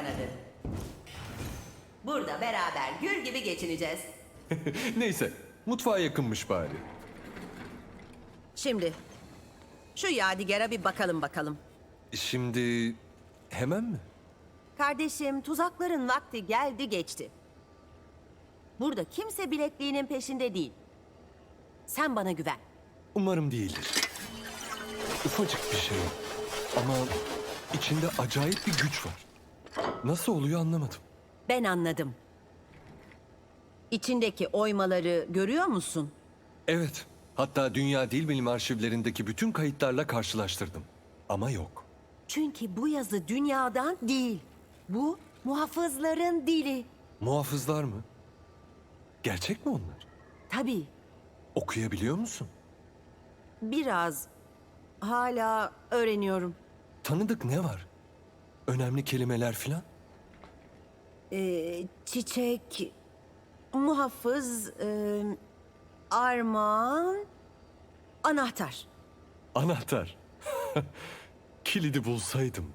kanadı. Burada beraber gül gibi geçineceğiz. Neyse, mutfağa yakınmış bari. Şimdi şu Yadigar'a bir bakalım bakalım. Şimdi hemen mi? Kardeşim tuzakların vakti geldi geçti. Burada kimse bilekliğinin peşinde değil. Sen bana güven. Umarım değildir. Ufacık bir şey ama içinde acayip bir güç var. Nasıl oluyor anlamadım. Ben anladım. İçindeki oymaları görüyor musun? Evet, hatta Dünya Dil Bilim arşivlerindeki bütün kayıtlarla karşılaştırdım. Ama yok. Çünkü bu yazı dünyadan değil. Bu muhafızların dili. Muhafızlar mı? Gerçek mi onlar? Tabii Okuyabiliyor musun? biraz hala öğreniyorum. Tanıdık ne var? Önemli kelimeler filan? Ee, çiçek, muhafız, e, armağan, anahtar. Anahtar. Kilidi bulsaydım.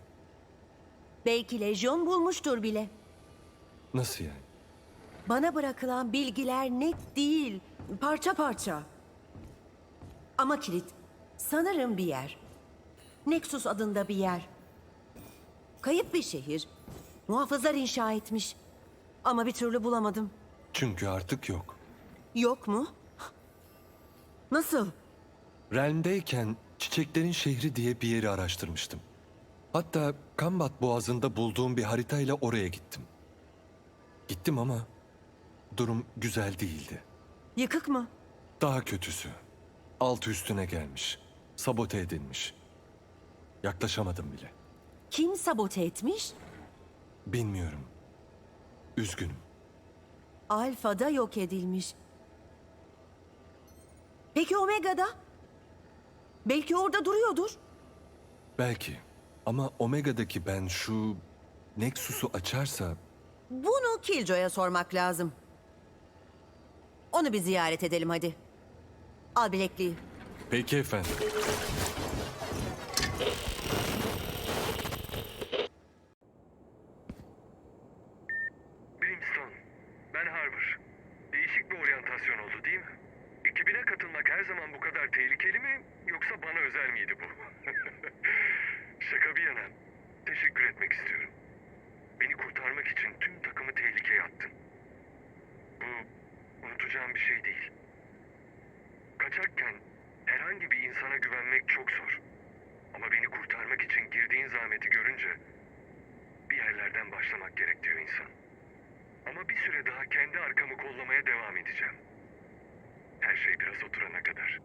Belki lejyon bulmuştur bile. Nasıl yani? Bana bırakılan bilgiler net değil, parça parça. Ama kilit, sanırım bir yer. Nexus adında bir yer. Kayıp bir şehir. Muhafızlar inşa etmiş. Ama bir türlü bulamadım. Çünkü artık yok. Yok mu? Nasıl? Realm'deyken Çiçeklerin Şehri diye bir yeri araştırmıştım. Hatta Kambat Boğazı'nda bulduğum bir haritayla oraya gittim. Gittim ama durum güzel değildi. Yıkık mı? Daha kötüsü. Altı üstüne gelmiş. Sabote edilmiş. Yaklaşamadım bile. Kim sabote etmiş? Bilmiyorum. Üzgünüm. Alfa'da yok edilmiş. Peki Omega'da? Belki orada duruyordur. Belki. Ama Omega'daki ben şu Nexus'u açarsa Bunu Killjoy'a sormak lazım. Onu bir ziyaret edelim hadi. Al bilekliği. Peki efendim. Brimstone, ben Harbor. Değişik bir oryantasyon oldu değil mi? Ekibine katılmak her zaman bu kadar tehlikeli mi yoksa bana özel miydi bu? Şaka bir yana, teşekkür etmek istiyorum. Beni kurtarmak için tüm takımı tehlikeye attın. Bu unutacağım bir şey değil. Kaçarken herhangi bir insana güvenmek çok zor. Ama beni kurtarmak için girdiğin zahmeti görünce bir yerlerden başlamak gerek diyor insan. Ama bir süre daha kendi arkamı kollamaya devam edeceğim. Her şey biraz oturana kadar.